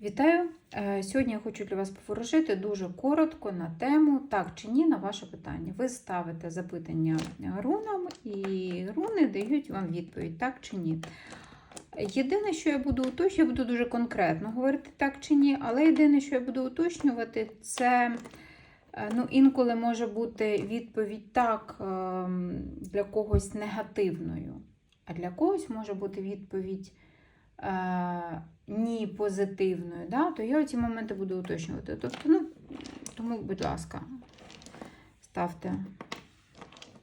Вітаю! Е, Сьогодні я хочу для вас поворожити дуже коротко на тему так чи ні на ваше питання. Ви ставите запитання рунам, і руни дають вам відповідь так чи ні. Єдине, що я буду уточнювати, я буду дуже конкретно говорити так чи ні, але єдине, що я буду уточнювати, це е, ну, інколи може бути відповідь так ем, для когось негативною, а для когось може бути відповідь е, ні позитивною, да, то я ці моменти буду уточнювати. Тобто, ну, тому, будь ласка, ставте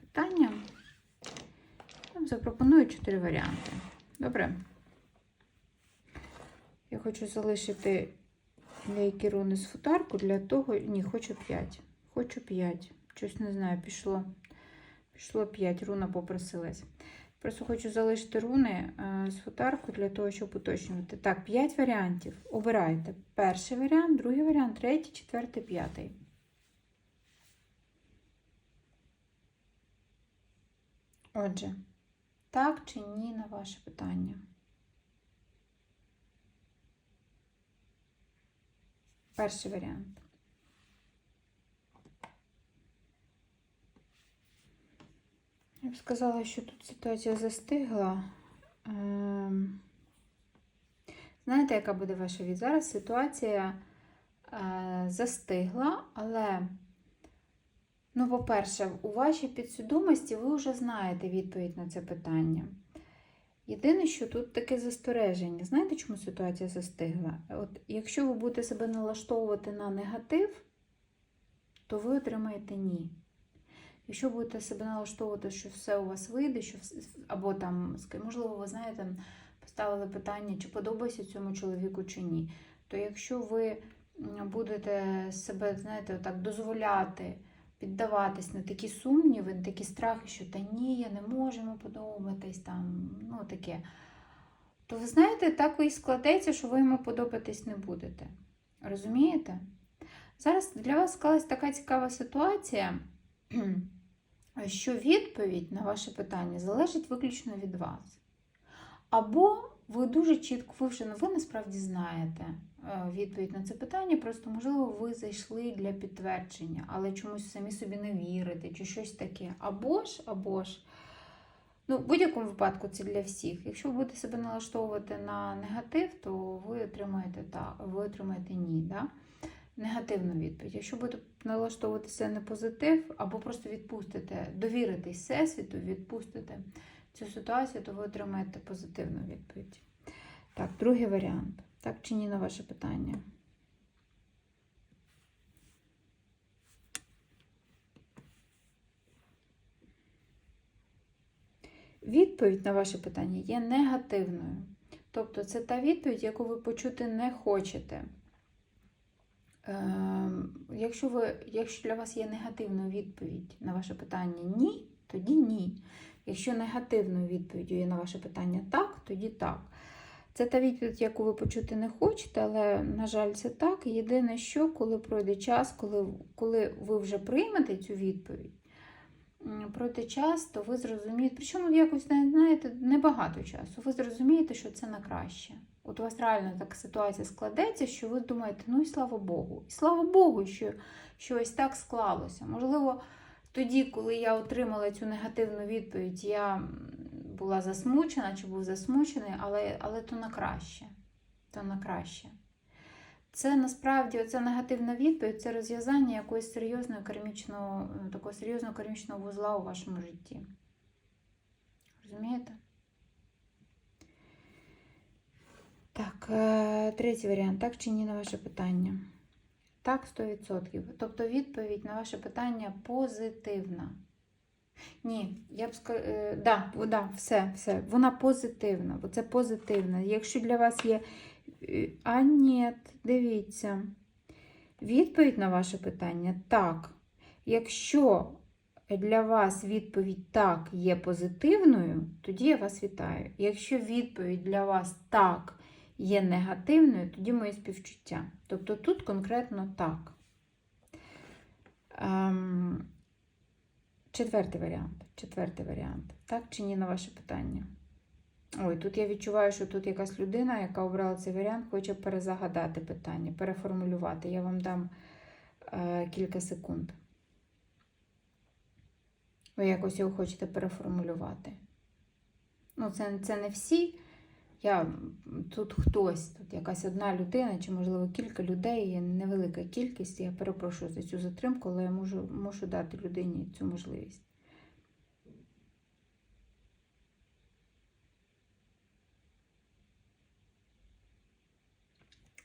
питання. Запропоную чотири варіанти. Добре? Я хочу залишити деякі руни з футарку для того. Ні, хочу 5. Хочу 5. Щось не знаю, пішло. Пішло 5, руна попросилась. Просто хочу залишити руни е, з футарку для того, щоб уточнювати. Так, 5 варіантів. Обирайте. Перший варіант, другий варіант, третій, четвертий, п'ятий. Отже, так чи ні на ваше питання? Перший варіант. Я б сказала, що тут ситуація застигла. Ем, Знаєте, яка буде ваша від? Зараз ситуація е, застигла, але, ну, по-перше, у вашій підсвідомості ви вже знаєте відповідь на це питання. Єдине, що тут таке застереження. Знаєте, чому ситуація застигла? От Якщо ви будете себе налаштовувати на негатив, то ви отримаєте ні. Якщо будете себе налаштовувати, що все у вас вийде, що або там, можливо, ви знаєте, поставили питання, чи подобається цьому чоловіку чи ні, то якщо ви будете себе, знаєте, отак дозволяти, піддаватись на такі сумніви, на такі страхи, що та ні, я не можу йому подобатись, там, ну таке, то ви знаєте, так і складеться, що ви йому подобатись не будете. Розумієте? Зараз для вас склалась така цікава ситуація що відповідь на ваше питання залежить виключно від вас. Або ви дуже чітко, ви вже ви насправді знаєте е, відповідь на це питання, просто, можливо, ви зайшли для підтвердження, але чомусь самі собі не вірите, чи щось таке. Або ж, або ж, ну, в будь-якому випадку це для всіх. Якщо ви будете себе налаштовувати на негатив, то ви отримаєте так, ви отримаєте ні. Да? Негативну відповідь. Якщо будете налаштовуватися на позитив, або просто відпустите, довіритись Всесвіту, відпустите цю ситуацію, то ви отримаєте позитивну відповідь. Так, другий варіант. Так чи ні на ваше питання? Відповідь на ваше питання є негативною. Тобто це та відповідь, яку ви почути не хочете. Ем, Якщо, ви, якщо для вас є негативна відповідь на ваше питання ні, тоді ні. Якщо негативною відповіддю є на ваше питання так, тоді так. Це та відповідь, яку ви почути не хочете, але, на жаль, це так. Єдине, що коли пройде час, коли, коли ви вже приймете цю відповідь, пройде час, то ви зрозумієте, причому якось знаєте, небагато часу, ви зрозумієте, що це на краще. От у вас реально така ситуація складеться, що ви думаєте, ну і слава Богу. І слава Богу, що, що ось так склалося. Можливо, тоді, коли я отримала цю негативну відповідь, я була засмучена чи був засмучений, але, але то на краще. То на краще. Це насправді оця негативна відповідь це розв'язання якоїсь серйозної кармічного, такого серйозного кармічного вузла у вашому житті. Розумієте? Так, е, третій варіант. Так чи ні на ваше питання? Так, 100%. Тобто відповідь на ваше питання позитивна. Ні, я б сказала, да, да, все, все. Вона позитивна, бо це позитивна. Якщо для вас є. е, А ні, дивіться. Відповідь на ваше питання так. Якщо для вас відповідь так є позитивною, тоді я вас вітаю. Якщо відповідь для вас так є негативною, тоді моє співчуття. Тобто тут конкретно так. Ем, четвертий варіант. Четвертий варіант. Так чи ні на ваше питання? Ой, тут я відчуваю, що тут якась людина, яка обрала цей варіант, хоче перезагадати питання, переформулювати. Я вам дам е, кілька секунд. Ви якось його хочете переформулювати. Ну, це, це не всі. Я, тут хтось, тут якась одна людина, чи, можливо, кілька людей, є невелика кількість. Я перепрошую за цю затримку, але я можу, можу дати людині цю можливість.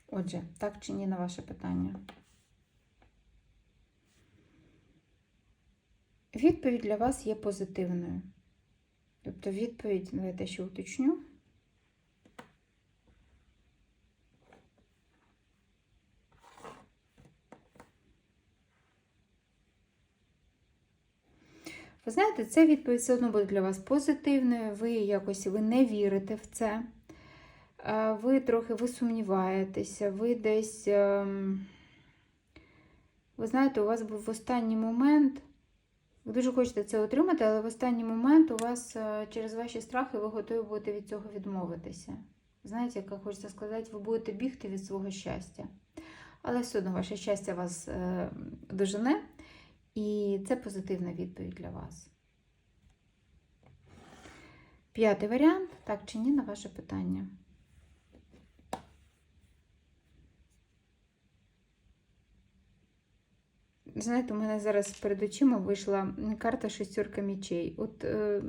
Отже, так чи ні на ваше питання? Відповідь для вас є позитивною. Тобто відповідь, давайте ще уточню. Ви знаєте, ця відповідь все одно буде для вас позитивною. Ви якось ви не вірите в це. Ви трохи ви сумніваєтеся, ви десь, ем, ви знаєте, у вас був в останній момент, ви дуже хочете це отримати, але в останній момент у вас е, через ваші страхи ви готові будете від цього відмовитися. Знаєте, як хочеться сказати, ви будете бігти від свого щастя. Але все одно ваше щастя вас е, дожене, і це позитивна відповідь для вас. П'ятий варіант, так чи ні, на ваше питання. Знаєте, у мене зараз перед очима вийшла карта шестерка мічей. От, е,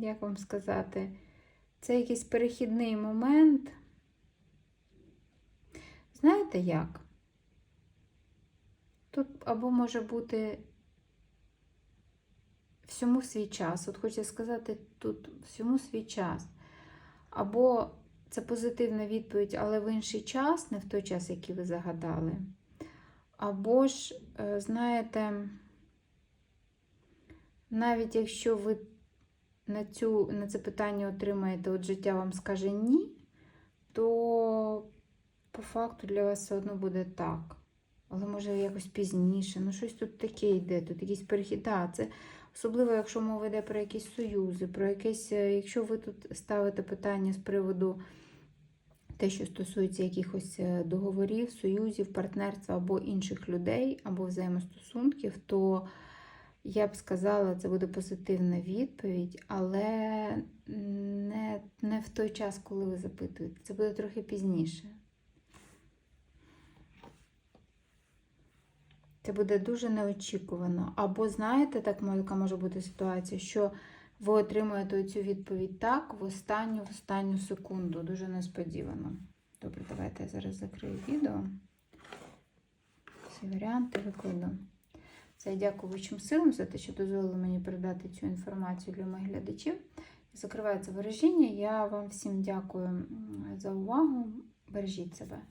як вам сказати, це якийсь перехідний момент. Знаєте як? Тут або може бути всьому свій час. От хочу сказати, тут всьому свій час. Або це позитивна відповідь, але в інший час, не в той час, який ви загадали. Або ж, е, знаєте, навіть якщо ви на, цю, на це питання отримаєте, от життя вам скаже ні, то по факту для вас все одно буде так. Але може якось пізніше. Ну, щось тут таке йде, тут якийсь перехід. Да, це особливо, якщо мова йде про якісь союзи, про якесь, е, якщо ви тут ставите питання з приводу те, що стосується якихось е, договорів, союзів, партнерства або інших людей, або взаємостосунків, то я б сказала, це буде позитивна відповідь, але не, не в той час, коли ви запитуєте. Це буде трохи пізніше. Це буде дуже неочікувано. Або, знаєте, так може бути ситуація, що ви отримуєте цю відповідь так в останню в останню секунду. Дуже несподівано. Добре, давайте я зараз закрию відео. Всі варіанти викладу. Це я дякую вищим силам за те, що дозволили мені передати цю інформацію для моїх глядачів. Закриваю це вираження. Я вам всім дякую за увагу. Бережіть себе.